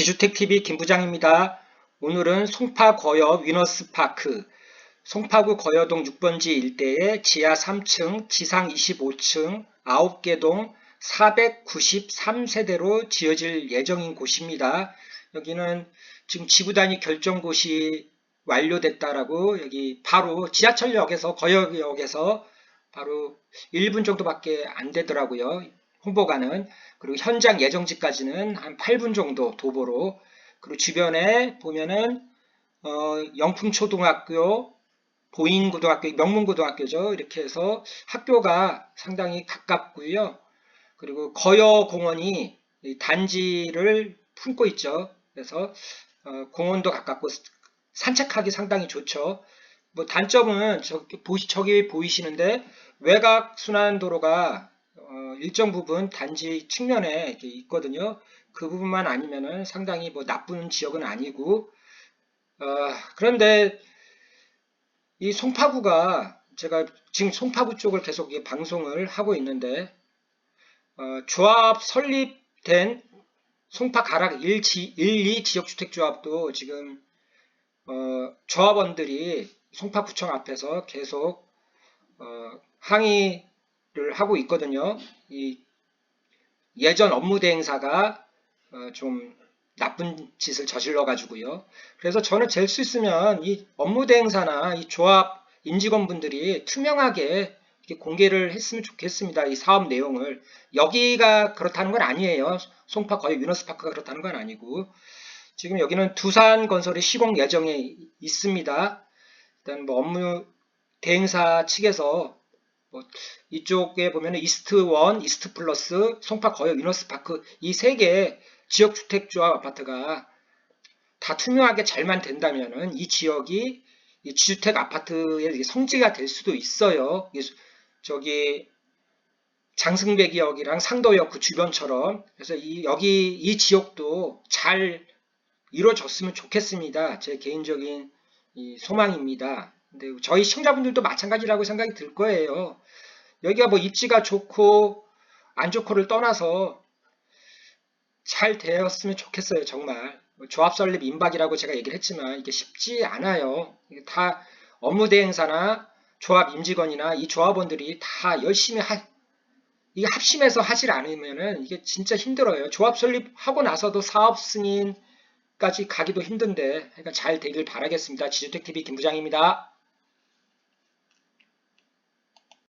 지주택TV 김부장입니다. 오늘은 송파 거여 위너스파크, 송파구 거여동 6번지 일대의 지하 3층, 지상 25층, 9개 동 493세대로 지어질 예정인 곳입니다. 여기는 지금 지구단위 결정곳이 완료됐다라고 여기 바로 지하철역에서 거여역에서 바로 1분 정도밖에 안 되더라고요. 홍보가는 그리고 현장 예정지까지는 한 8분 정도 도보로 그리고 주변에 보면은 어, 영풍초등학교, 보인고등학교, 명문고등학교죠. 이렇게 해서 학교가 상당히 가깝고요. 그리고 거여공원이 이 단지를 품고 있죠. 그래서 어, 공원도 가깝고 산책하기 상당히 좋죠. 뭐 단점은 저기, 보시, 저기 보이시는데 외곽 순환도로가 어, 일정 부분 단지 측면에 있거든요. 그 부분만 아니면은 상당히 뭐 나쁜 지역은 아니고 어, 그런데 이 송파구가 제가 지금 송파구 쪽을 계속 방송을 하고 있는데 어, 조합 설립된 송파 가락 1, 2 지역주택조합도 지금 어, 조합원들이 송파구청 앞에서 계속 어, 항의 를 하고 있거든요. 이 예전 업무 대행사가 어, 좀 나쁜 짓을 저질러 가지고요. 그래서 저는 될 수 있으면 이 업무 대행사나 이 조합 임직원분들이 투명하게 공개를 했으면 좋겠습니다. 이 사업 내용을 여기가 그렇다는 건 아니에요. 송파 거의 위너스파크가 그렇다는 건 아니고 지금 여기는 두산 건설이 시공 예정에 있습니다. 일단 뭐 업무 대행사 측에서 뭐 이쪽에 보면 이스트 원, 이스트 플러스, 송파 거역 위너스 파크 이 세개 지역 주택조합 아파트가 다 투명하게 잘만 된다면은 이 지역이 이 지주택 아파트의 성지가 될 수도 있어요. 저기 장승배기역이랑 상도역 그 주변처럼 그래서 이 여기 이 지역도 잘 이루어졌으면 좋겠습니다. 제 개인적인 소망입니다. 근데 저희 시청자분들도 마찬가지라고 생각이 들 거예요. 여기가 뭐 입지가 좋고 안 좋고를 떠나서 잘 되었으면 좋겠어요. 정말. 뭐 조합 설립 임박이라고 제가 얘기를 했지만 이게 쉽지 않아요. 이게 다 업무 대행사나 조합 임직원이나 이 조합원들이 다 열심히 하, 이게 합심해서 하질 않으면은 이게 진짜 힘들어요. 조합 설립하고 나서도 사업 승인까지 가기도 힘든데 그러니까 잘 되길 바라겠습니다. 지주택TV 김 부장입니다.